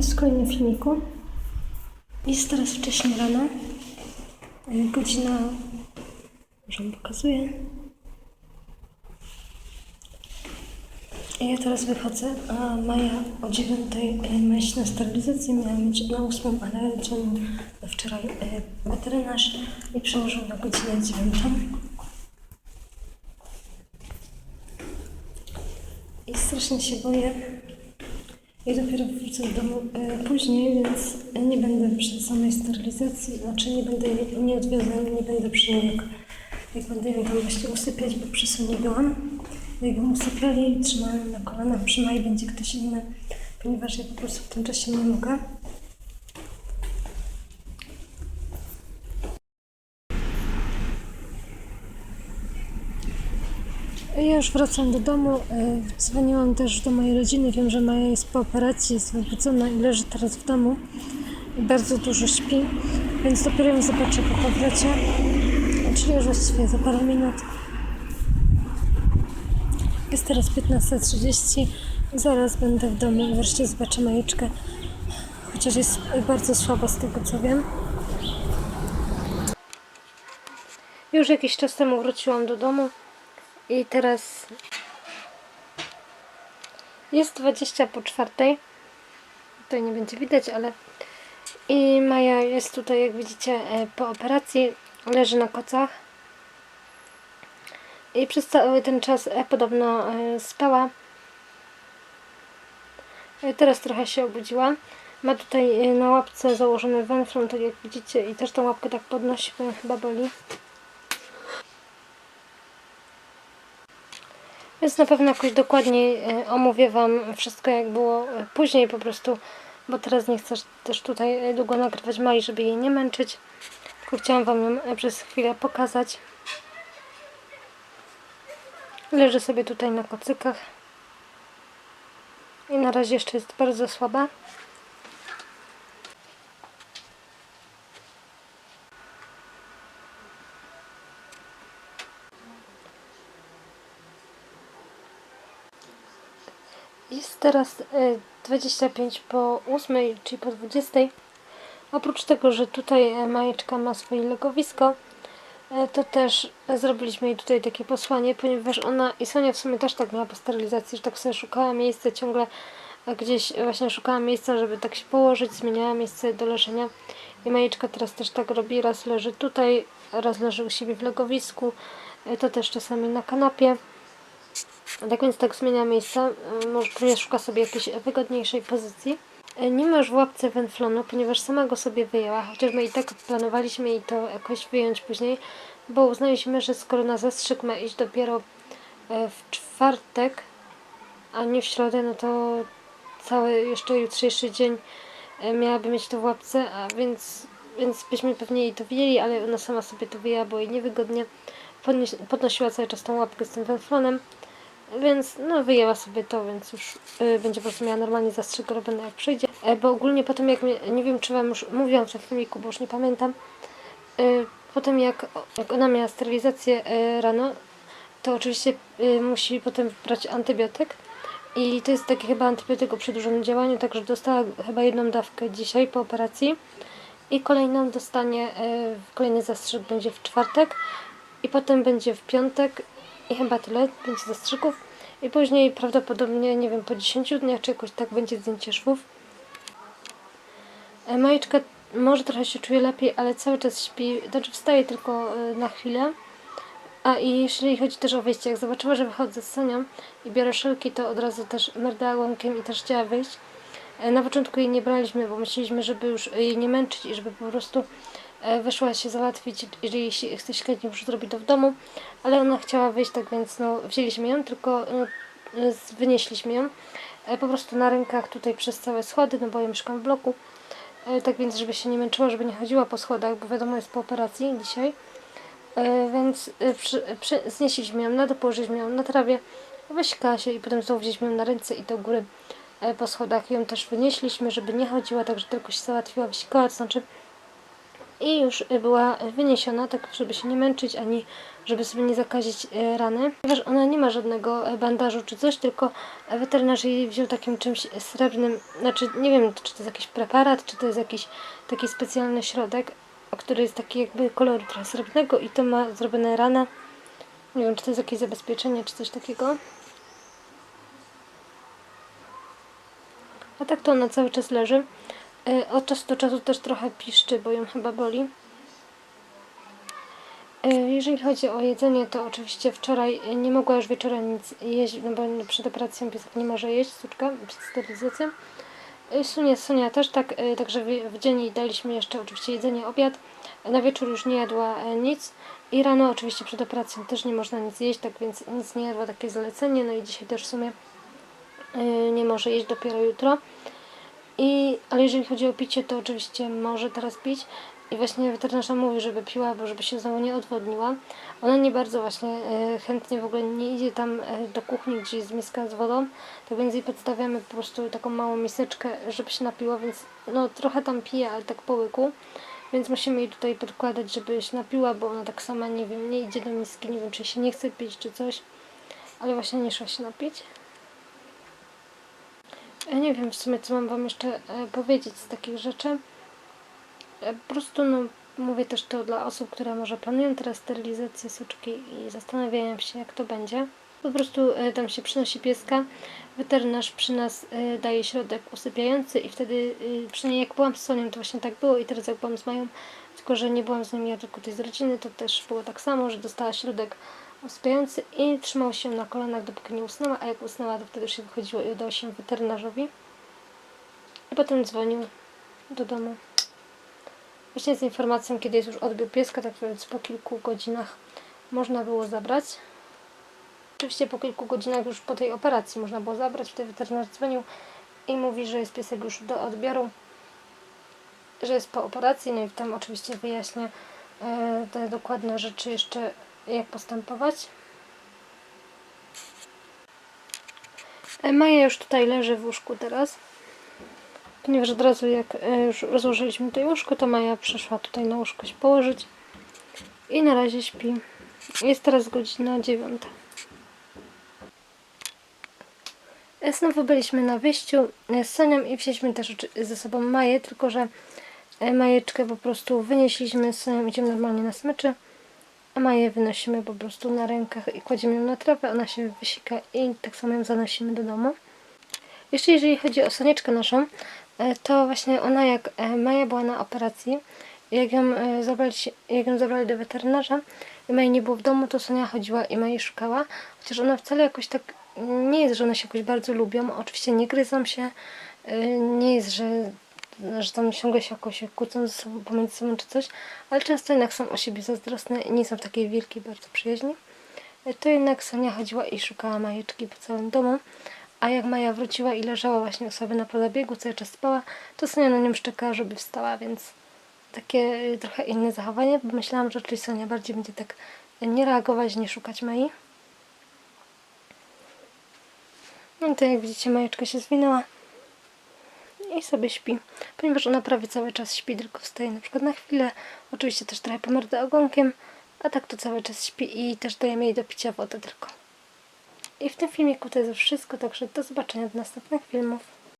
Was w kolejnym filmiku. Jest teraz wcześnie rano. Godzina... Może. I Ja teraz wychodzę, a Maja o 9 ma iść na sterylizację. Miała mieć na 8, ale dzwonił wczoraj y, weterynarz i przełożył na godzinę 9. I strasznie się boję. I dopiero wrócę do domu e, później, więc nie będę przy samej sterylizacji, znaczy nie będę nie odwiedzał, nie będę przy niej jak, jak będę ją tam właśnie usypiać, bo przy sobie byłam. Jak ją usypiali, trzymałam na kolanach, przy będzie ktoś inny, ponieważ ja po prostu w tym czasie nie mogę. Ja już wracam do domu. e, Dzwoniłam też do mojej rodziny. Wiem, że Maja jest po operacji, jest wybudzona i leży teraz w domu. Bardzo dużo śpi, więc dopiero ją zobaczę po powrocie. Czyli już właściwie za parę minut. Jest teraz 15.30. Zaraz będę w domu i wreszcie zobaczę Majeczkę. Chociaż jest bardzo słabo z tego co wiem. Już jakiś czas temu wróciłam do domu. I teraz jest 20 po czwartej. Tutaj nie będzie widać, ale i Maja jest tutaj, jak widzicie, e, po operacji. Leży na kocach. I przez cały ten czas e, podobno e, spała. Teraz trochę się obudziła. Ma tutaj na łapce założony węflon, tak jak widzicie, i też tą łapkę tak podnosi, bo chyba boli. Więc na pewno jakoś dokładniej e, omówię Wam wszystko jak było e, później po prostu, bo teraz nie chcę też tutaj e, długo nagrywać Mai, żeby jej nie męczyć. Tylko chciałam Wam ją przez chwilę pokazać. Leży sobie tutaj na kocykach. I na razie jeszcze jest bardzo słaba. Jest teraz e, 25 po 8, czyli po 20. Oprócz tego, że tutaj e, Majeczka ma swoje legowisko, e, to też zrobiliśmy jej tutaj takie posłanie, ponieważ ona i Sonia w sumie też tak miała po sterylizacji, że tak sobie szukała miejsca ciągle e, gdzieś właśnie szukała miejsca, żeby tak się położyć, zmieniała miejsce do leżenia. I Majeczka teraz też tak robi, raz leży tutaj, raz leży u siebie w legowisku, e, to też czasami na kanapie. Tak więc tak zmienia miejsca. y, Może pewnie szuka sobie jakiejś wygodniejszej pozycji. Y, Nie ma już w łapce węflonu, ponieważ sama go sobie wyjęła, chociaż my i tak planowaliśmy jej to jakoś wyjąć później, bo uznaliśmy, że skoro na zastrzyk ma iść dopiero y, w czwartek, a nie w środę, no to cały jeszcze jutrzejszy dzień miałaby mieć to w łapce, a więc, więc byśmy pewnie jej to wyjęli, ale ona sama sobie to wyjęła, było jej niewygodnie. Podnosiła cały czas tą łapkę z tym węflonem. Więc no wyjęła sobie to, więc już y, będzie po prostu miała normalnie zastrzyk robiony jak przyjdzie. E, bo ogólnie potem jak, mnie, nie wiem czy Wam już mówiłam w tym filmiku, bo już nie pamiętam, y, potem jak, jak ona miała sterylizację y, rano, to oczywiście y, musi potem brać antybiotyk. I to jest taki chyba antybiotyk o przedłużonym działaniu, także dostała chyba jedną dawkę dzisiaj po operacji. I kolejną dostanie, kolejny zastrzyk będzie w czwartek. I potem będzie w piątek i chyba tyle będzie zastrzyków. I później prawdopodobnie, nie wiem, po 10 dniach czy jakoś tak będzie zdjęcie szwów. E, Majeczka może trochę się czuje lepiej, ale cały czas śpi, znaczy wstaje tylko e, na chwilę. A i chodzi też o wyjście, jak zobaczyła, że wychodzę z Sonią i biorę szelki, to od razu też merdała łąkiem i też chciała wyjść. E, Na początku jej nie braliśmy, bo myśleliśmy, żeby już jej nie męczyć i żeby po prostu wyszła się załatwić, jeśli chce chętnie już zrobić to w domu, ale ona chciała wyjść, tak więc no, wzięliśmy ją, tylko no, wynieśliśmy ją e, po prostu na rękach tutaj przez całe schody, no bo ja mieszkam w bloku, e, tak więc żeby się nie męczyła, żeby nie chodziła po schodach, bo wiadomo jest po operacji dzisiaj, E, więc e, przy, przy, znieśliśmy ją na dół, położyliśmy ją na trawie, wysikała się i potem znowu wzięliśmy ją na ręce i do góry e, po schodach ją też wynieśliśmy, żeby nie chodziła, także tylko się załatwiła, wysikała, to znaczy i już była wyniesiona, tak żeby się nie męczyć, ani żeby sobie nie zakazić y, rany. Ponieważ ona nie ma żadnego y, bandażu czy coś, tylko weterynarz jej wziął takim czymś srebrnym, znaczy nie wiem, czy to jest jakiś preparat, czy to jest jakiś taki specjalny środek, który jest taki jakby koloru trochę srebrnego i to ma zrobione rana. Nie wiem, czy to jest jakieś zabezpieczenie, czy coś takiego. A tak to ona cały czas leży. E, Od czasu do czasu też trochę piszczy, bo ją chyba boli. E, Jeżeli chodzi o jedzenie, to oczywiście wczoraj nie mogła już wieczorem nic jeść, no bo przed operacją piesek nie może jeść, suczka, przed sterylizacją. E, Sunia, Sonia też tak, także w, dzień daliśmy jeszcze oczywiście jedzenie, obiad. Na wieczór już nie jadła e, nic. I rano oczywiście przed operacją też nie można nic jeść, tak więc nic nie jadła, takie zalecenie. No i dzisiaj też w sumie nie może jeść dopiero jutro. I, ale jeżeli chodzi o picie, to oczywiście może teraz pić. I właśnie weterynarza mówi, żeby piła, bo żeby się znowu nie odwodniła. Ona nie bardzo właśnie e, chętnie w ogóle nie idzie tam e, do kuchni, gdzie jest miska z wodą. Tak więc jej podstawiamy po prostu taką małą miseczkę, żeby się napiła, więc no trochę tam pije, ale tak po łyku. Więc musimy jej tutaj podkładać, żeby się napiła, bo ona tak sama, nie wiem, nie idzie do miski, nie wiem, czy się nie chce pić, czy coś. Ale właśnie nie szła się napić. Ja nie wiem w sumie, co mam Wam jeszcze e, powiedzieć z takich rzeczy. E, Po prostu, no, mówię też to dla osób, które może planują teraz sterylizację suczki i zastanawiają się, jak to będzie. Po prostu e, tam się przynosi pieska, weterynarz przy nas daje środek usypiający i wtedy, przynajmniej jak byłam z Sonią, to właśnie tak było i teraz jak byłam z Mają, tylko że nie byłam z nimi, ja tylko tutaj z rodziny, to też było tak samo, że dostała środek usypiający i trzymał się na kolanach, dopóki nie usnęła, a jak usnęła, to wtedy już się wychodziło i udało się weterynarzowi. I potem dzwonił do domu. Właśnie z informacją, kiedy jest już odbiór pieska, tak więc po kilku godzinach można było zabrać. Oczywiście po kilku godzinach już po tej operacji można było zabrać. Wtedy weterynarz dzwonił i mówi, że jest piesek już do odbioru, że jest po operacji. No i tam oczywiście wyjaśnia e, te dokładne rzeczy jeszcze, jak postępować. E, Maja już tutaj leży w łóżku teraz. Ponieważ od razu jak e, już rozłożyliśmy tutaj łóżko, to Maja przyszła tutaj na łóżko się położyć. I na razie śpi. Jest teraz godzina dziewiąta. E, Znowu byliśmy na wyjściu z Sonią i wzięliśmy też ze sobą Maję, tylko że Majeczkę po prostu wynieśliśmy z Sonią, idziemy normalnie na smyczy, a Maję wynosimy po prostu na rękach i kładziemy ją na trawę, ona się wysika i tak samo ją zanosimy do domu. Jeszcze jeżeli chodzi o Sonieczkę naszą, e, to właśnie ona jak e, Maja była na operacji, jak ją, e, zabrali, jak ją zabrali do weterynarza i Maja nie było w domu, to Sonia chodziła i Maja szukała, chociaż ona wcale jakoś tak nie jest, że one się jakoś bardzo lubią, oczywiście nie gryzą się, nie jest, że, że tam ciągle się jakoś kłócą ze sobą, pomiędzy sobą czy coś, ale często jednak są o siebie zazdrosne i nie są takiej wielkiej bardzo przyjaźni. E, To jednak Sonia chodziła i szukała Majeczki po całym domu, a jak Maja wróciła i leżała właśnie u sobie na podabiegu, cały czas spała, to Sonia na nią szczekała, żeby wstała, więc takie y, trochę inne zachowanie, bo myślałam, że czyli Sonia bardziej będzie tak nie reagować, nie szukać Mai. No to jak widzicie, Majeczka się zwinęła i sobie śpi, ponieważ ona prawie cały czas śpi, tylko wstaje na przykład na chwilę, oczywiście też trochę pomerda ogonkiem, a tak to cały czas śpi i też dajemy jej do picia wodę tylko. I w tym filmiku to jest wszystko, także do zobaczenia do następnych filmów.